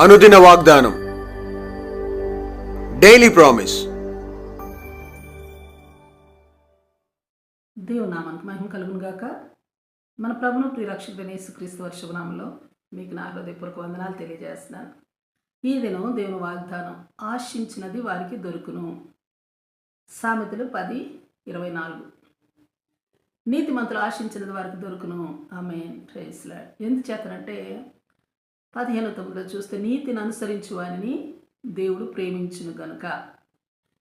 అనుదిన వాగ్దానం. Daily promise దేవునామానికి మహిమ కలుగును గాక. మన ప్రభును ప్రియరక్షకుడైన యేసుక్రీస్తు వర్షభనామంలో మీకు నా హృదయపూర్వక వందనాలు తెలియజేస్తున్నాను. ఈ దినం దేవుని వాగ్దానం ఆశించినది వారికి దొరుకును. సామెతలు పది ఇరవై నాలుగు. నీతిమంతులు ఆశించినది వారికి దొరుకును. ఆమె ట్రేస్లా ఎందుచేతనంటే పదిహేను తొమ్మిదిలో చూస్తే నీతిని అనుసరించు వారిని దేవుడు ప్రేమించును గనుక.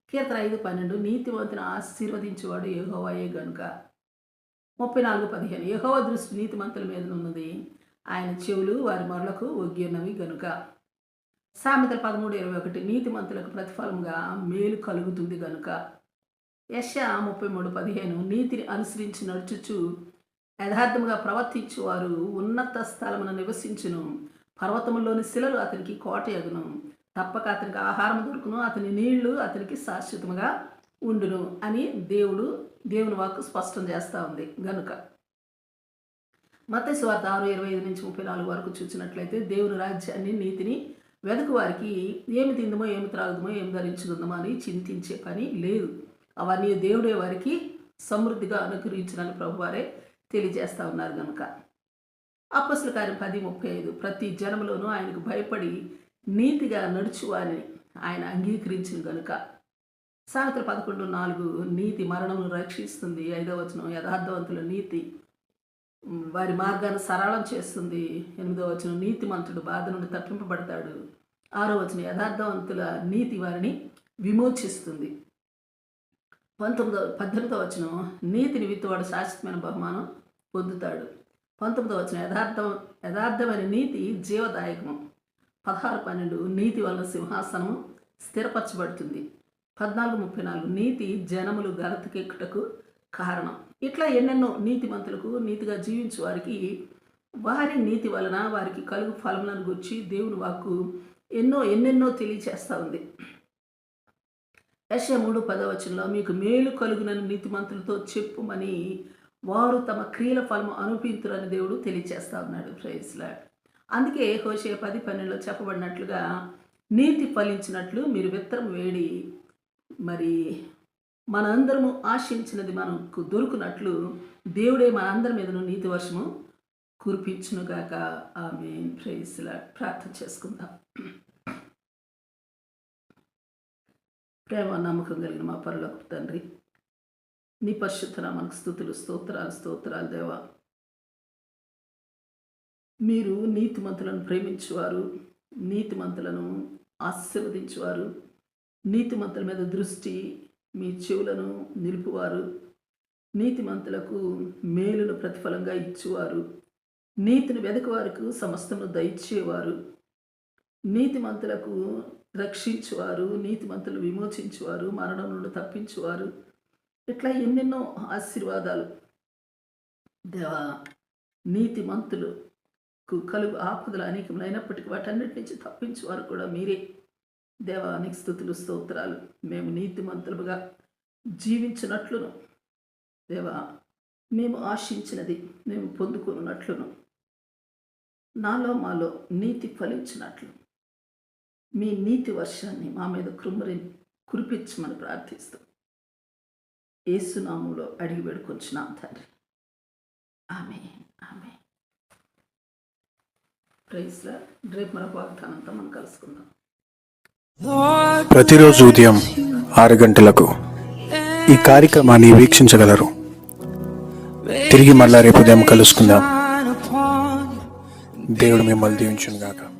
కీర్తన ఐదు పన్నెండు నీతివంతుని ఆశీర్వదించేవాడు యహోవాయే గనుక. ముప్పై నాలుగు పదిహేను యహోవ దృష్టి నీతిమంతుల మీద ఉన్నది. ఆయన చెవులు వారి మరలకు ఒగ్గినవి గనుక. సామెతలు పదమూడు ఇరవై ఒకటి నీతిమంతులకు ప్రతిఫలంగా మేలు కలుగుతుంది గనుక. యశ ముప్పై మూడు పదిహేను నీతిని అనుసరించి నడుచుచు యథార్థముగా ప్రవర్తించువారు ఉన్నత స్థలమున నివసించును. పర్వతములోని శిలలు అతనికి కోటయగును. తప్పక అతనికి ఆహారం దొరుకును అతని నీళ్ళు అతనికి శాశ్వతముగా ఉండును అని దేవుడు దేవుని వాక్కు స్పష్టం చేస్తూ ఉంది. గనుక మత్స్సు వార్త ఆరు ఇరవై ఐదు నుంచి ముప్పై నాలుగు వరకు చూసినట్లయితే దేవుని రాజ్యాన్ని నీతిని వెదకు వారికి ఏమి తిందమో ఏమి త్రాగుదమో ఏమి ధరించుకుందామో అని చింతించే పని లేదు. అవన్నీ దేవుడే వారికి సమృద్ధిగా అనుగ్రహించడానికి ప్రభువారే తెలియజేస్తూ ఉన్నారు కనుక అప్పసుల కార్యం పది ముప్పై ఐదు. ప్రతి జనములోనూ ఆయనకు భయపడి నీతిగా నడుచువారిని ఆయన అంగీకరించిన గనుక. సామెతలు పదకొండు నాలుగు నీతి మరణమును రక్షిస్తుంది. ఐదవ వచనం యథార్థవంతుల నీతి వారి మార్గాన్ని సరళం చేస్తుంది. ఎనిమిదవ వచనం నీతిమంతుడు బాధ నుండి తప్పింపబడతాడు. ఆరో వచనం యథార్థవంతుల నీతి వారిని విమోచిస్తుంది. పంతొమ్మిదవ పద్దెనిమిదవ వచనం నీతిని విత్తువాడు శాశ్వతమైన బహుమానం పొందుతాడు. పంతొమ్మిదవ వచ్చిన యథార్థం యథార్థమైన నీతి జీవదాయకము. పదహారు పన్నెండు నీతి వలన సింహాసనము స్థిరపరచబడుతుంది. పద్నాలుగు ముప్పై నాలుగు నీతి జనములు గలతకెక్కుటకు కారణం. ఇట్లా ఎన్నెన్నో నీతిమంతులకు నీతిగా జీవించు వారికి వారి నీతి వలన వారికి కలుగు ఫలములను గుర్చి దేవుని వాక్కు ఎన్నో ఎన్నెన్నో తెలియచేస్తూ ఉంది. యశ మూడు పదవచనంలో మీకు మేలు కలుగునని నీతిమంతులతో చెప్పుమని వారు తమ క్రియల ఫలము అనుపింతురని దేవుడు తెలియచేస్తా ఉన్నాడు. ప్రైస్లా అందుకే హోషే పది పన్నెండులో చెప్పబడినట్లుగా నీతి ఫలించినట్లు మీరు విత్తనం వేడి మరి మనందరము ఆశించినది మనకు దొరుకునట్లు దేవుడే మనందరి మీదను నీతి వర్షము కురిపించునుగాక ఆమె ప్రైస్లా ప్రార్థన చేసుకుందాం. ప్రేమ నమ్మకం కలిగిన మా పరలోకి తండ్రి నీ పరిశుద్ధ స్థుతులు స్తోత్రాలు స్తోత్రాలు దేవా. మీరు నీతిమంతులను ప్రేమించేవారు నీతిమంతులను ఆశీర్వదించేవారు నీతిమంతుల మీద దృష్టి మీ చెవులను నిలుపువారు నీతిమంతులకు మేలును ప్రతిఫలంగా ఇచ్చేవారు నీతిని వెదకవారికి సమస్తను దయచేవారు నీతిమంతులకు రక్షించువారు నీతిమంతులు విమోచించువారు మరణం నుండి తప్పించువారు ఇట్లా ఎన్నెన్నో ఆశీర్వాదాలు. దేవా నీతి నీతిమంతులకు కలుగు ఆపదలు అనేకములు అయినప్పటికీ వాటన్నిటి నుంచి తప్పించువారు కూడా మీరే. దేవానికి స్థుతులు స్తోత్రాలు. మేము నీతి మంతులుగా జీవించినట్లును. దేవా మేము ఆశించినది మేము పొందుకున్నట్లును నాలో మాలో నీతి ఫలించినట్లు. మీ నీతి వర్షాన్ని మా మీద కృమ్మరిని కురిపించమని ప్రార్థిస్తూ. ఏసునామంలో అడిగి వేడుకొచ్చున్నాం తండ్రి. ఆమె ఆమె ప్రైస్లా రేపు మరొక వాగ్దానంతో మనం కలుసుకుందాం. ప్రతిరోజు ఉదయం ఆరు గంటలకు ఈ కార్యక్రమాన్ని వీక్షించగలరు. తిరిగి మళ్ళా రేపు ఉదయం కలుసుకుందాం. దేవుడు మిమ్మల్ని దీవించును గాక